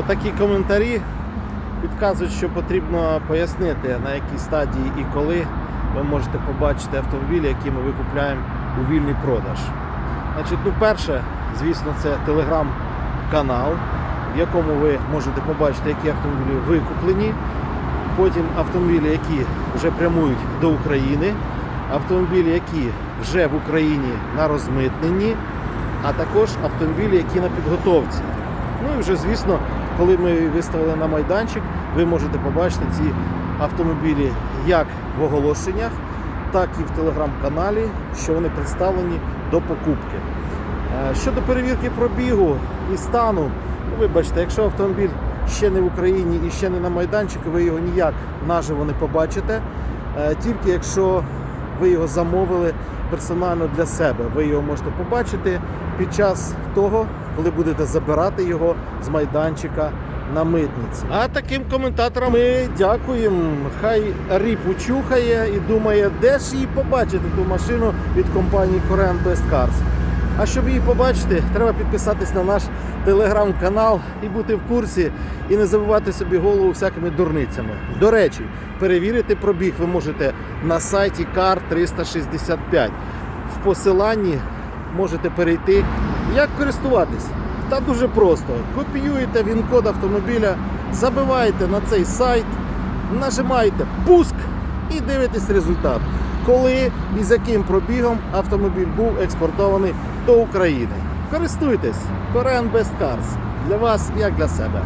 Отакі коментарі підказують, що потрібно пояснити, на якій стадії і коли ви можете побачити автомобілі, які ми викупляємо у вільний продаж. Значить, ну, перше, звісно, це телеграм-канал, в якому ви можете побачити, які автомобілі викуплені. Потім автомобілі, які вже прямують до України, автомобілі, які вже в Україні на розмитненні, а також автомобілі, які на підготовці. Ну і вже, звісно, коли ми виставили на майданчик, ви можете побачити ці автомобілі як в оголошеннях, так і в телеграм-каналі, що вони представлені до покупки. Е, Щодо перевірки пробігу і стану, ну, вибачте, якщо автомобіль ще не в Україні і ще не на майданчику, ви його ніяк наживо не побачите. Е, Тільки якщо ви його замовили персонально для себе, ви його можете побачити під час того, коли будете забирати його з майданчика на митниці. А таким коментаторам ми дякуємо. Хай ріпу чухає і думає, де ж її побачити ту машину від компанії Korean Best Cars. А щоб її побачити, треба підписатись на наш телеграм-канал і бути в курсі, і не забивати собі голову всякими дурницями. До речі, перевірити пробіг ви можете на сайті CAR 365. В посиланні можете перейти. Як користуватись? Та дуже просто. Копіюєте він-код автомобіля, забиваєте на цей сайт, нажимаєте пуск і дивитесь результат. Коли і з яким пробігом автомобіль був експортований до України. Користуйтесь, Korean Best Cars. Для вас як для себе.